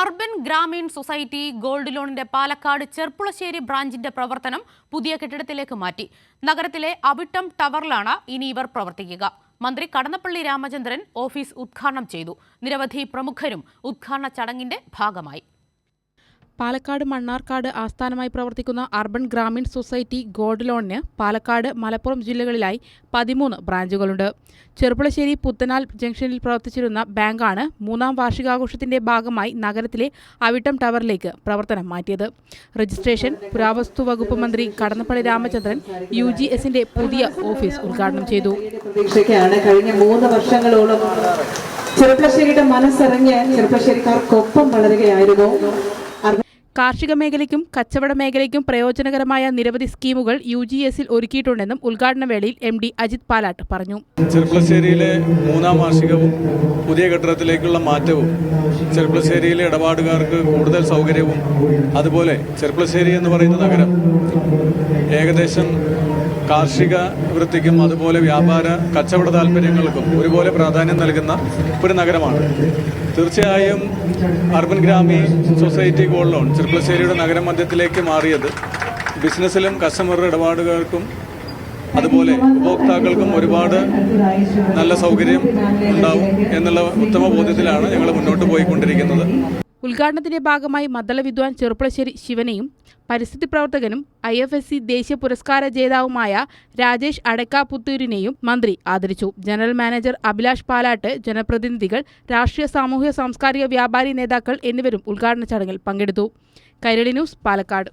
Urban Grameen society gold ലോണിന്റെ പാലക്കാട് ചെർപ്പുളശ്ശേരി ബ്രാഞ്ചിന്റെ പ്രവർത്തനം പുതിയ കെട്ടിടത്തിലേക്ക് മാറ്റി. നഗരത്തിലെ അവിട്ടം ടവറിലാണ് ഇനി ഇവർ പ്രവർത്തിക്കുക. മന്ത്രി കടന്നപ്പള്ളി രാമചന്ദ്രൻ ഓഫീസ് ഉദ്ഘാടനം ചെയ്തു. നിരവധി പ്രമുഖരും ഉദ്ഘാടന ചടങ്ങിന്റെ ഭാഗമായി. പാലക്കാട് മണ്ണാർക്കാട് ആസ്ഥാനമായി പ്രവർത്തിക്കുന്ന അർബൻ ഗ്രാമീൺ സൊസൈറ്റി ഗോൾഡ് ലോണിന് പാലക്കാട് മലപ്പുറം ജില്ലകളിലായി പതിമൂന്ന് ബ്രാഞ്ചുകളുണ്ട്. ചെറുപ്പുളശ്ശേരി പുത്തനാൽ ജംഗ്ഷനിൽ പ്രവർത്തിച്ചിരുന്ന ബാങ്കാണ് മൂന്നാം വാർഷികാഘോഷത്തിന്റെ ഭാഗമായി നഗരത്തിലെ അവിട്ടം ടവറിലേക്ക് പ്രവർത്തനം മാറ്റിയത്. രജിസ്ട്രേഷൻ പുരാവസ്തു വകുപ്പ് മന്ത്രി കടന്നപ്പള്ളി രാമചന്ദ്രൻ യു ജി എസിന്റെ പുതിയ ഓഫീസ് ഉദ്ഘാടനം ചെയ്തു. കഴിഞ്ഞ ചെറുപ്പശ്ശേരിയുടെ മനസ്സറിഞ്ഞ് ചെറുപ്പശ്ശേരിക്കാർക്കൊപ്പം വളരുകയായിരുന്നു. കാർഷിക മേഖലയ്ക്കും കച്ചവട മേഖലയ്ക്കും പ്രയോജനകരമായ നിരവധി സ്കീമുകൾ യു ജി എസിൽ ഒരുക്കിയിട്ടുണ്ടെന്നും ഉദ്ഘാടന വേളയിൽ എം ഡി അജിത് പാലാട്ട് പറഞ്ഞു. ചെറുപ്പശ്ശേരിയിലെ മൂന്നാം വാർഷികവും പുതിയ കെട്ടിടത്തിലേക്കുള്ള മാറ്റവും ചെറുപ്പശ്ശേരിയിലെ ഇടപാടുകാർക്ക് കൂടുതൽ സൗകര്യവും അതുപോലെ ചെറുപ്പശ്ശേരി എന്ന് പറയുന്ന നഗരം ഏകദേശം കാർഷിക വൃത്തിക്കും അതുപോലെ വ്യാപാര കച്ചവട താല്പര്യങ്ങൾക്കും ഒരുപോലെ പ്രാധാന്യം നൽകുന്ന ഒരു നഗരമാണ്. തീർച്ചയായും urban Grameen society gold loan ചെറുപ്പശ്ശേരിയുടെ നഗരമധ്യത്തിലേക്ക് മാറിയത് ബിസിനസ്സിലും കസ്റ്റമർ ഇടപാടുകാർക്കും അതുപോലെ ഉപഭോക്താക്കൾക്കും ഒരുപാട് നല്ല സൗകര്യം ഉണ്ടാവും എന്നുള്ള ഉത്തമ ബോധ്യത്തിലാണ് ഞങ്ങൾ മുന്നോട്ട് പോയിക്കൊണ്ടിരിക്കുന്നത്. ഉദ്ഘാടനത്തിന്റെ ഭാഗമായി മദ്ദള വിദ്വാൻ ചെറുപ്പളശ്ശേരി ശിവനെയും പരിസ്ഥിതി പ്രവർത്തകനും ഐ എഫ് എസ് സി ദേശീയ പുരസ്കാര ജേതാവുമായ രാജേഷ് അടക്കാപുത്തൂരിനെയും മന്ത്രി ആദരിച്ചു. ജനറൽ മാനേജർ അഭിലാഷ് പാലാട്ട് ജനപ്രതിനിധികൾ രാഷ്ട്രീയ സാമൂഹ്യ സാംസ്കാരിക വ്യാപാരി നേതാക്കൾ എന്നിവരും ഉദ്ഘാടന ചടങ്ങിൽ പങ്കെടുത്തു. കൈരളി ന്യൂസ് പാലക്കാട്.